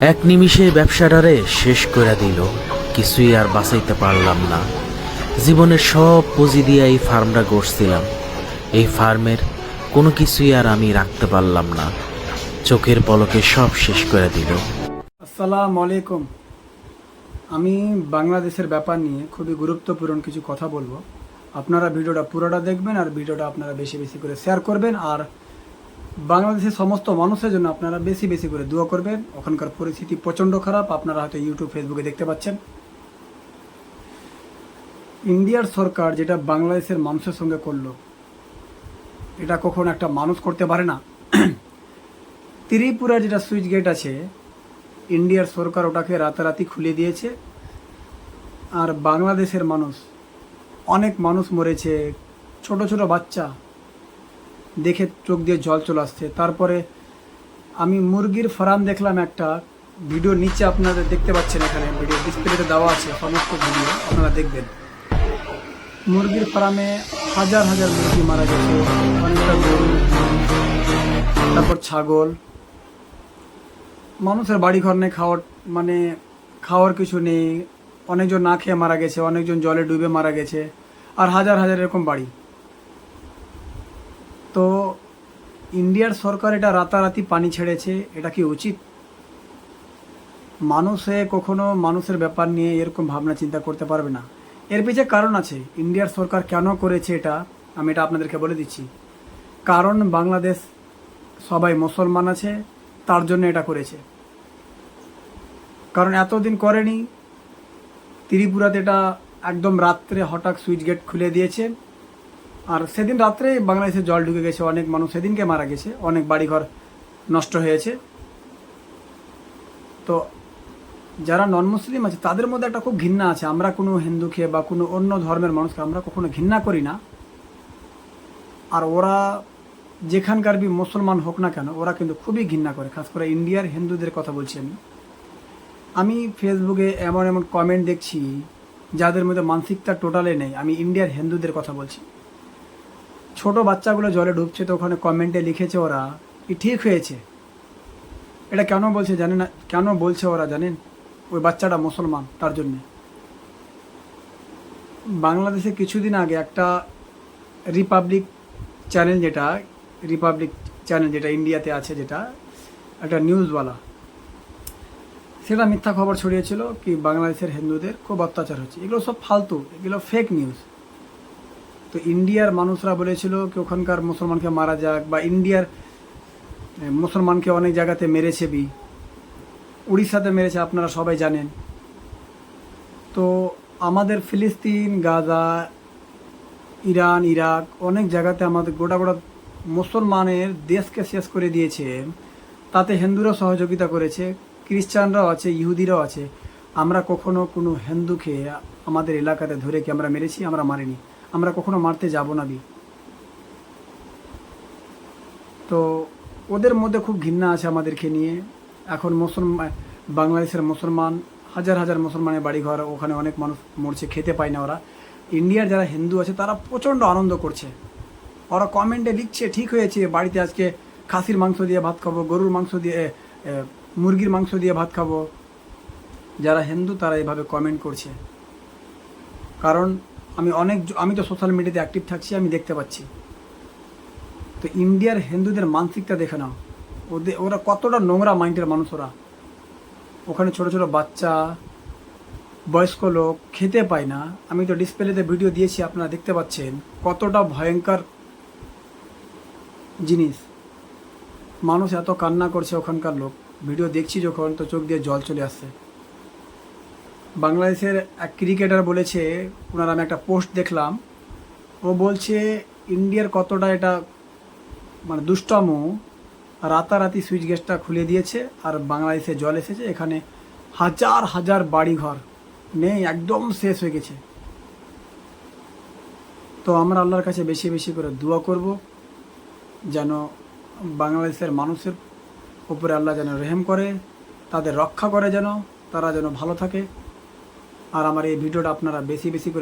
এক নিমিষে ব্যবসাটারে শেষ করে দিল। কিছুই আর বাঁচাইতে পারলাম না। জীবনের সব পুঁজি দিয়ে এই ফার্মটা গড়ছিলাম। এই ফার্মের কোনো কিছুই আর আমি রাখতে পারলাম না। চোখের পলকে সব শেষ করে দিল। আসসালামু আলাইকুম। আমি বাংলাদেশের ব্যাপার নিয়ে খুবই গুরুত্বপূর্ণ কিছু কথা বলব। আপনারা ভিডিওটা পুরোটা দেখবেন আর ভিডিওটা আপনারা বেশি বেশি করে শেয়ার করবেন আর বাংলাদেশের সমস্ত মানুষের জন্য আপনারা বেশি বেশি করে দোয়া করবেন। ওখানকার পরিস্থিতি প্রচণ্ড খারাপ, আপনারা হয়তো ইউটিউব ফেসবুকে দেখতে পাচ্ছেন। ইন্ডিয়ার সরকার যেটা বাংলাদেশের মানুষের সঙ্গে করল, এটা কখনো একটা মানুষ করতে পারে না। ত্রিপুরা যেটা সুইচ গেট আছে, ইন্ডিয়ার সরকার ওটাকে রাতারাতি খুলে দিয়েছে। আর বাংলাদেশের মানুষ, অনেক মানুষ মরেছে, ছোট ছোট বাচ্চা দেখে চোখ দিয়ে জল চলে আসছে। তারপরে আমি মুরগির ফার্ম দেখলাম একটা ভিডিও নিচে আপনারা দেখতে পাচ্ছেন এখানে ভিডিও। ডিসপ্লেতে দেওয়া আছে সমস্ত ভিডিও, আপনারা দেখবেন। মুরগির ফার্মে হাজার হাজার মুরগি মারা গেছে, অনেকটা গরু, তারপর ছাগল। মানুষের বাড়ি ঘর নেই, খাওয়ার মানে খাওয়ার কিছু নেই। অনেকজন না খেয়ে মারা গেছে, অনেকজন জলে ডুবে মারা গেছে, আর হাজার হাজার এরকম বাড়ি তো ইন্ডিয়ার সরকার এটা রাতারাতি পানি ছেড়েছে, এটা কি উচিত? মানুষে কখনো মানুষের ব্যাপার নিয়ে এরকম ভাবনা চিন্তা করতে পারবে না। এর পিছে কারণ আছে, ইন্ডিয়ার সরকার কেন করেছে এটা? আমি এটা আপনাদেরকে বলে দিচ্ছি। কারণ বাংলাদেশ সবাই মুসলমান আছে, তার জন্য এটা করেছে। কারণ এতদিন করেনি, ত্রিপুরাতে এটা একদম রাত্রে হঠাৎ সুইচ গেট খুলে দিয়েছে। আর সেদিন রাত্রে বাংলাদেশে জল ঢুকে গেছে, অনেক মানুষ সেদিনকে মারা গেছে, অনেক বাড়িঘর নষ্ট হয়েছে। তো যারা নন মুসলিম আছে, তাদের মধ্যে একটা খুব ঘৃণা আছে। আমরা কোনো হিন্দুকে বা কোনো অন্য ধর্মের মানুষকে আমরা কখনো ঘৃণা করি না। আর ওরা যেখানকার বি মুসলমান হোক না কেন, ওরা কিন্তু খুবই ঘৃণা করে। খাস করে ইন্ডিয়ার হিন্দুদের কথা বলছি আমি। আমি ফেসবুকে এমন এমন কমেন্ট দেখছি, যাদের মধ্যে মানসিকতা টোটালে নেই। আমি ইন্ডিয়ার হিন্দুদের কথা বলছি। ছোট বাচ্চাগুলো জলে ডুবছে তো ওখানে কমেন্টে লিখেছে ওরা কি ঠিক হয়েছে? এটা কেন বলছে জানেন না, কেন বলছে ওরা জানেন? ওই বাচ্চাটা মুসলমান, তার জন্যে। বাংলাদেশে কিছুদিন আগে একটা রিপাবলিক চ্যানেল যেটা রিপাবলিক চ্যানেল যেটা ইন্ডিয়াতে আছে যেটা, একটা নিউজওয়ালা সেটা মিথ্যা খবর ছড়িয়েছিল কি বাংলাদেশের হিন্দুদের খুব অত্যাচার হচ্ছে। এগুলো সব ফালতু, এগুলো ফেক নিউজ তো ইন্ডিয়ার মানুষরা বলেছিল কি ওখানকার মুসলমানকে মারা যাক বা ইন্ডিয়ার মুসলমানকে অনেক জায়গাতে মেরেছে বি। উড়িষ্যাতে মেরেছে, আপনারা সবাই জানেন। তো আমাদের ফিলিস্তিন, গাজা, ইরান, ইরাক অনেক জায়গাতে আমাদের গোটা গোটা মুসলমানের দেশকে শেষ করে দিয়েছে। তাতে হিন্দুরা সহযোগিতা করেছে, খ্রিস্টানরাও আছে, ইহুদিরাও আছে। আমরা কখনো কোনো হিন্দুকে আমাদের এলাকাতে ধরে কি আমরা মেরেছি, আমরা মারিনি। আমরা কখনো মারতে যাব না বি। তো ওদের মধ্যে খুব ঘৃণা আছে আমাদেরকে নিয়ে। এখন মুসলমান বাংলাদেশের মুসলমান, হাজার হাজার মুসলমানের বাড়িঘর, ওখানে অনেক মানুষ মরছে, খেতে পায় না ওরা। ইন্ডিয়ার যারা হিন্দু আছে, তারা প্রচণ্ড আনন্দ করছে। ওরা কমেন্টে লিখছে, ঠিক হয়েছে, বাড়িতে আজকে খাসির মাংস দিয়ে ভাত খাব, গরুর মাংস দিয়ে মুরগির মাংস দিয়ে ভাত খাব। যারা হিন্দু, তারা এভাবে কমেন্ট করছে। কারণ আমি অনেক আমি তো সোশ্যাল মিডিয়াতে অ্যাক্টিভ থাকছি, আমি দেখতে পাচ্ছি। তো ইন্ডিয়ার হিন্দুদের মানসিকতা দেখে নাও। ওদের ওরা কতটা নোংরা মাইন্ডের মানুষ ওরা। ওখানে ছোট ছোট বাচ্চা, বয়স্ক লোক খেতে পায় না। আমি তো ডিসপ্লেতে ভিডিও দিয়েছি, আপনারা দেখতে পাচ্ছেন কতটা ভয়ঙ্কর জিনিস। মানুষ এত কান্না করছে ওখানকার লোক। ভিডিও দেখছি যখন, তো চোখ দিয়ে জল চলে আসছে। বাংলাদেশের এক ক্রিকেটার বলেছে, ওনার আমি একটা পোস্ট দেখলাম, ও বলছে, ইন্ডিয়ার কতটা এটা মানে দুষ্টম, রাতারাতি সুইচ গেটটা খুলে দিয়েছে আর বাংলাদেশে জল এসেছে, এখানে হাজার হাজার বাড়িঘর নেই, একদম শেষ হয়ে গেছে। তো আমরা আল্লাহর কাছে বেশি বেশি করে দোয়া করব, যেন বাংলাদেশের মানুষের উপরে আল্লাহ যেন রেহেম করে, তাদের রক্ষা করে যেন, তারা যেন ভালো থাকে। আর আমার এই ভিডিওটা আপনারা বেশি বেশি করে